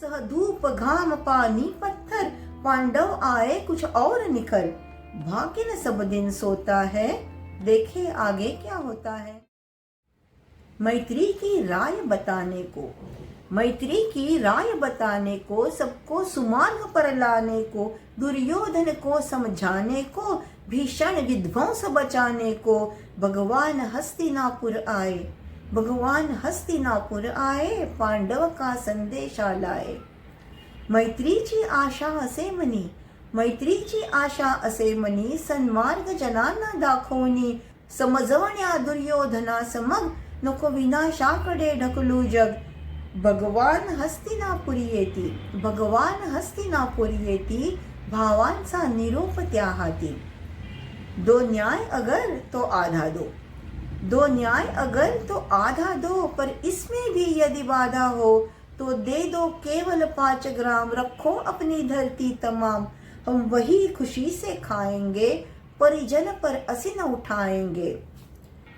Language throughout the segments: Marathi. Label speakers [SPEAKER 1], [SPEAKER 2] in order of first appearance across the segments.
[SPEAKER 1] सह धूप, घाम, पानी, पत्थर, पांडव आए, कुछ और निखर। भाग्य न सब दिन सोता है, देखे आगे क्या होता है। मैत्री की राय बताने को, मैत्री की राय बताने को, सबको सुमार्ग पर लाने को, दुर्योधन को समझाने को, भीषण विध्वंस बचाने को, भगवान हस्तिनापुर आए। भगवान हस्तिनापुर आए पांडव का संदेशा लाए? मैत्रीची आशा असे म्हणी मैत्रीची आशा असे म्हणी सन्मार्ग जनांना दाखवणी समजवण्या दुर्योधना समग नको विनाशाकडे ढकलू जग. भगवान हस्तिनापुरी येती भगवान हस्तिनापुरी येती भावांचा निरोप त्या हाती. दो न्याय अगर तो आधा दो. दो न्याय अगर तो आधा दो पर इसमें भी यदि बाधा हो तो दे दो केवल पाँच ग्राम रखो अपनी धरती तमाम। हम वही खुशी से खाएंगे परिजन पर असिन न उठाएंगे।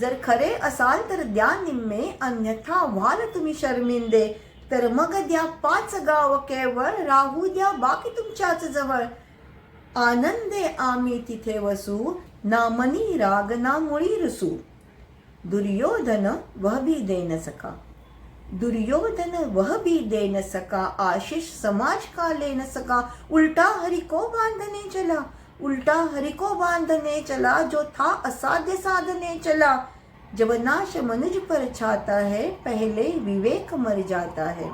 [SPEAKER 1] जर खरे असाल तर द्या निम्मे अन्यथा व्हाल तुम्ही शर्मिंदे। तर मग द्या पाच गाव केवळ राहू द्या बाकी तुमच्याच जवळ। आनंदे आम्ही तिथे वसू ना मनी राग ना मुळी रुसू। दुर्योधन वह भी दे न सका। दुर्योधन वह भी दे न सका, आशीष समाज का ले न सका। उल्टा हरि को बांधने चला, उल्टा हरि को बांधने चला, जो था असाध्य साधने चला। जब नाश मनुज पर छाता है, पहले विवेक मर जाता है।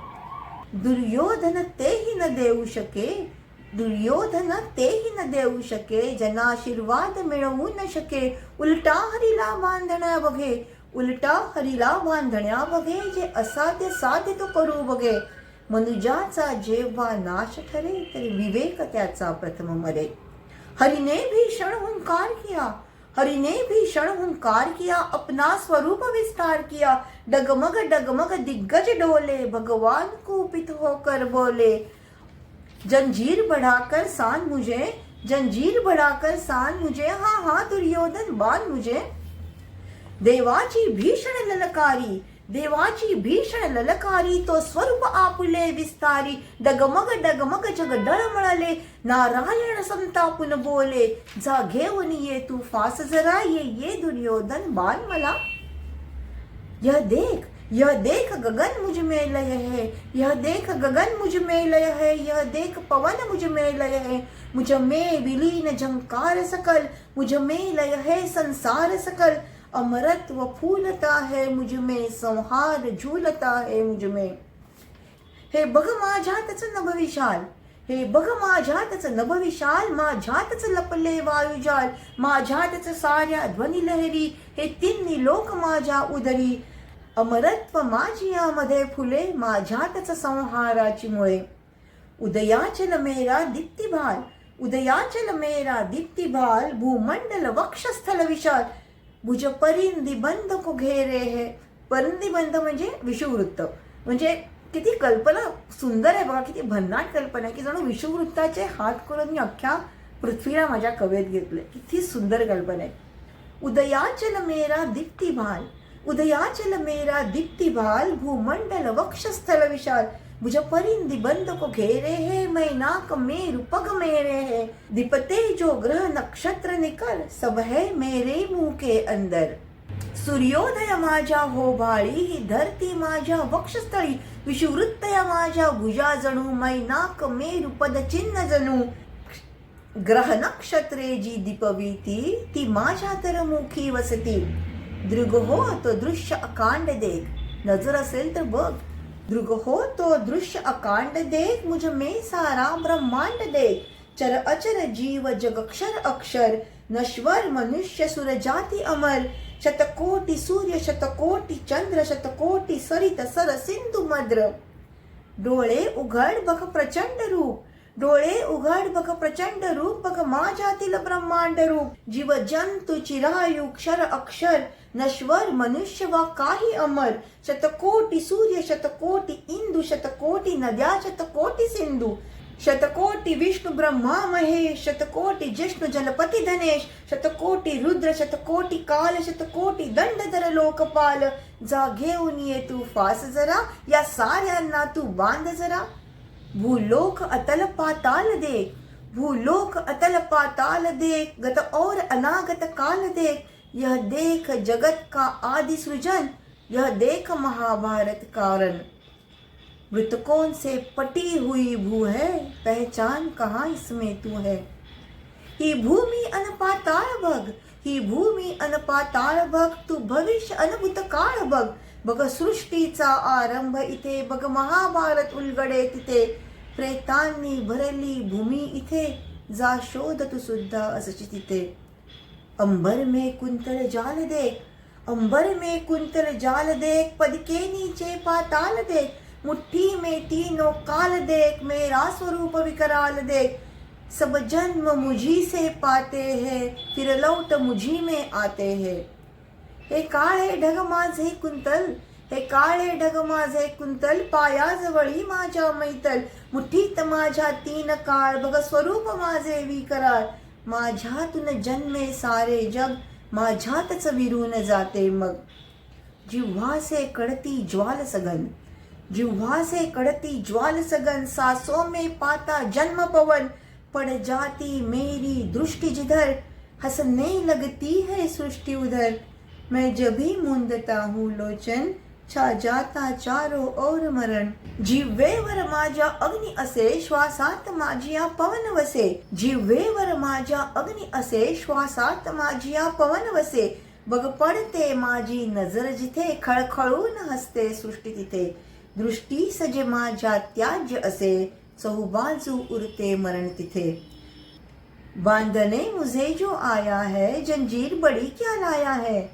[SPEAKER 1] दुर्योधन ते ही न देऊ शके दुर्योधन तेही न देऊ शके जनाशीर्वाद मिळवू न शके. उलटा हरीला बांधण्या बघे उलटा हरीला बांधण्या बघे जे असाध्य साध्य तो करू बघे. मनुजाचा जेव्हा नाश ठरे तरी विवेक त्याचा प्रथम मरे. हरिने भीषण हुंकार किया हरिने भीषण हुंकार किया अपना स्वरूप विस्तार किया. डगमग डगमग दिग्गज डोले भगवान कुपित होकर बोले जंजीर बढ़ाकर सान मुझे जंजीर बढ़ाकर सान मुझे हाँ हाँ दुर्योधन बाण मुझे। देवाची भीषण ललकारी देवाची भीषण ललकारी तो स्वरूप आपुले विस्तारी। डगमग डगमग जग डळमळले नारायण संतापून बोले जा घेऊन ये तू फास जरा ये ये दुर्योधन बाण मला। यह देख यह देख गगन मुझमें लय है, यह देख गगन मुझमें लय है, यह देख पवन मुझमें लय है। मुझमें विलीन झंकार सकल, मुझमें लय है संसार सकल। अमरत्व फूलता है, मुझमें संहार झूलता है मुझमें। हे बघ माझ्यातच नभविशाल हे बघ माझ्यातच नभविशाल माझ्यातच लपले वायुजाल माझ्यातच साऱ्या ध्वनी लहरी, हे तिन्ही लोक माझ्या उदरी अमरत्व माझियामध्ये फुले माझ्यातच संहाराची मुळे. उदयाचल मेरा दीप्तिभाल उदयाचल मेरा दीप्तिभाल भूमंडल वक्षस्थल विशाल. भुज परिंदी बंद को घेरे हे. परिंदी बंद म्हणजे विषुवृत्त म्हणजे किती कल्पना सुंदर आहे बघा किती भन्नाट कल्पना आहे की जणू विषुववृत्ताचे हात करून मी अख्ख्या पृथ्वीला माझ्या कवेत घेतले. किती सुंदर कल्पना आहे. उदयाचल मेरा दीप्तिभाल उदयाचल मेरा दीप्तिभाल भूमंडल वक्षस्थल विशाल। मुझ परिंदी बंद को घेरे है मैं नाक मेरु पग मेरे है। दीपते जो ग्रह नक्षत्र निकल सब है मेरे मुंह के अंदर। सूर्योदय माझ्या हो भाळी ही धरती माझ्या वक्षस्थळी। विषुवृत्तय माझ्या भुजा जणू मै नाक मेरु पद चिन्ह जणू ग्रह नक्षत्रे जी दीपवीती ती माझ्या तर मुखी वसती। दृग हो तो दृश्य अकांड देख। नजर असेल तर बघ। दृग हो तो दृश्य अकांड देख। मुझ में सारा ब्रह्मांड देख। चर अचर जीव जगक्षर अक्षर। नश्वर मनुष्य सुर जाती अमर। शतकोटी सूर्य शतकोटी चंद्र शतकोटी सरित सर सिंधु मद्र। डोळे उघड बघ प्रचंड रूप। डोळे उघड बघ प्रचंड रूप बघ माझ्यातील ब्रह्मांड रूप. जीव जंतु चिरायु क्षर अक्षर नश्वर मनुष्य वा काही अमर. शतकोटी सूर्य शतकोटी इंदू शतकोटी नद्या शतकोटी सिंधू. शतकोटी विष्णू ब्रह्मा महेश शतकोटी जिष्णू जलपती धनेश शतकोटी रुद्र शतकोटी काल शतकोटी दंडधर लोकपाल. जा घेऊन ये तू फास जरा या साऱ्यांना तू बांध जरा. भूलोक अतल पाताल देख भूलोक अतल पाताल देख, गत और अनागत काल देख। यह देख जगत का आदि सृजन, यह देख महाभारत कारण। मृतकों से पटी हुई भू है, पहचान कहाँ इसमें तू है? ही भूमी अन पाताळ बघ ही भूमि अन पाताळ बघ तू भविष्य अनभूत काळ बघ बघ सृष्टीचा आरंभ इथे बघ महाभारत उलगडे तिथे प्रेतांनी भरली भूमी इथे, जा शोध तू सुद्धा असची तिथे अंबर में कुंतल जाल देख अंबर में कुंतल जाल देख पदके नीचे पाताल देख मुट्ठी में तीनों काल देख, मेरा स्वरूप विकराल देख सब जन्म मुझी से पाते हैं, फिर लौट मुझी में आते हैं. हे काळे ढग माझे कुंतल हे काळे ढग माझे कुंतल पायाजवळी माझ्या मैतल. मुठीत माझ्या तीन काळ बघ स्वरूप माझे विकराळ. माझ्यातून जन्मे सारे जग माझ्यातच विरून जाते मग. जिव्हासे कड़ती ज्वाल सगन जिव्हासे कड़ती ज्वाल सगन सासों में पाता जन्म पवन. पड़ जाती मेरी दृष्टि जिधर हंसने लगती है सृष्टि उधर. मैं जब भी मुंदता हूँ लोचन छा जाता चारो और मरण। जिव्हेवर माझ्या अग्नि असे, श्वासात माझिया पवन वसे। जिव्हेवर माझ्या अग्नि असे, श्वासात माझिया पवन वसे। बघ पडते माझी नज़र जिथे, खळखळून हसते सृष्टी तिथे। दृष्टी सजे माझ्या त्याज्य असे चौबाजू उरते मरण तिथे। बांधने मुझे जो आया है, जंजीर बड़ी क्या लाया है?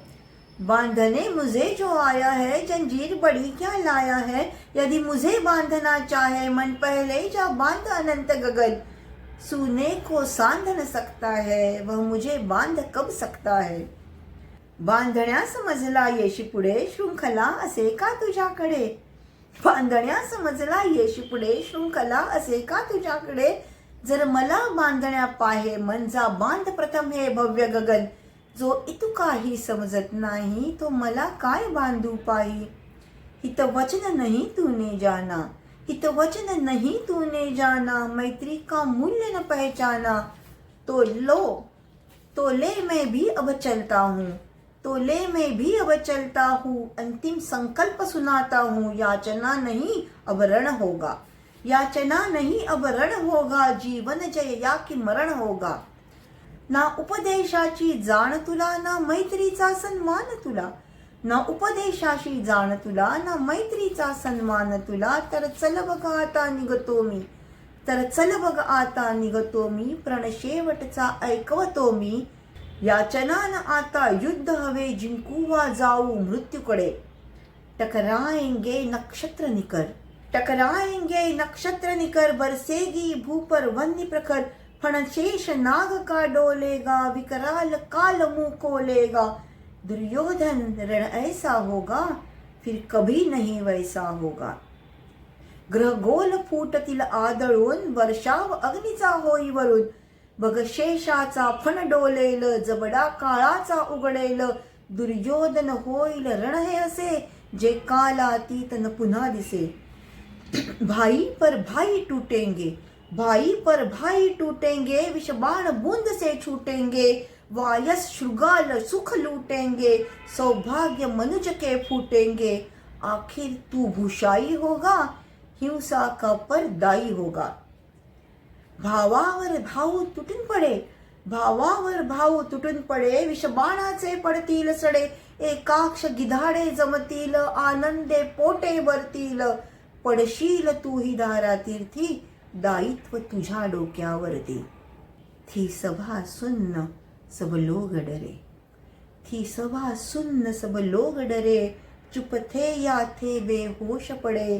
[SPEAKER 1] बांधने मुझे जो आया है जंजीर बड़ी क्या लाया है? यदि मुझे बांधना चाहे मन पहले जा बांध अनंत गगन। सुने को सांध न सकता है वह मुझे बांध कब सकता है? बांधण्या समजला येशी पुढे शृंखला असे का तुझ्याकडे? बांधण्या समजला येशी पुढे शृंखला असे का तुझ्याकडे? जर मला बांधण्या पाहे मनजा बांध प्रथम हे भव्य गगन। जो इतू काही समजत नाही तो मला काय बांधू पाही हित वचन नहीं तूने जाना, हित वचन नहीं तूने जाना, मैत्री का मूल्य न पहचाना? तो लो तो ले मैं भी अब चलता हूँ तो ले मैं भी अब चलता हूँ, अंतिम संकल्प सुनाता हूँ, याचना नहीं अब रण होगा, याचना नहीं अब रण होगा, जीवन जय या कि मरण होगा? ना उपदेशाची जाण तुला ना मैत्रीचा सन्मान तुला. ना उपदेशाशी जाण तुला ना मैत्रीचा सन्मान तुला. तर चल बघ आता निघतो मी. तर चल बघ आता निघतो मी. प्रण शेवटचा ऐकवतो मी. याचनान आता युद्ध हवे जिंकू वा जाऊ मृत्यूकडे. टकराएंगे नक्षत्र निकर. टकराएंगे नक्षत्र निकर बरसेगी भूपर वन्य प्रखर. फणशेष नाग का डोलेगा विकराल काल मुंह खोलेगा? दुर्योधन रण ऐसा होगा फिर कभी नहीं वैसा होगा। ग्रह गोल फूटतील आदळून वर्षाव अग्नीचा होई वरून। बघ शेषाचा फण डोलेल जबडा काळाचा उघडेल। दुर्योधन होईल रण हे असे जे कालातीतन पुन्हा दिसे। भाई पर भाई टूटेंगे भाई पर भाई टूटेंगे विषबाण बूंद से छूटेंगे वायस श्रृगाल सुख लूटेंगे सौभाग्य मनुज के फूटेंगे। आखिर तू भूषाई होगा हिंसा का पर दाई होगा। भावावर भाऊ तुटून पडे भावावर भाऊ तुटून पडे विषबाणाचे पडतील सडे एकाक्ष गिधाडे जमतील आनंदे पोटे वरतील पडशील तू ही धारा तीर्थी दायित्व तुझ्या डोक्यावरती थी सभा सुन्न सब लोग डरे थी सभा सुन्न सब लोग डरे चुप थे या थे बेहोश पडे.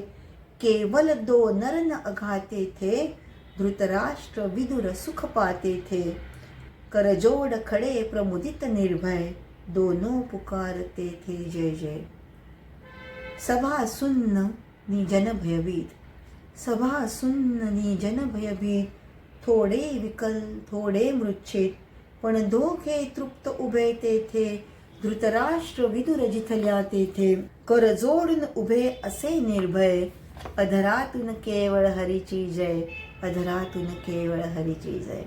[SPEAKER 1] केवल दो नरन अघाते थे. धृतराष्ट्र विदुर सुख पाते थे. करजोड खडे प्रमुदित निर्भय. दोनों पुकारते थे जय जय. सभा सुन्न नि जन भयभीत. सभा सुन्न जनभयभीत थोडे विकल थोडे मृच्छेत पण दोघे तृप्त उभे तेथे धृतराष्ट्र विदुर जिथल्या तेथे. कर जोडून उभे असे निर्भय अधरातून केवळ हरीची जय अधरातून केवळ हरीची जय.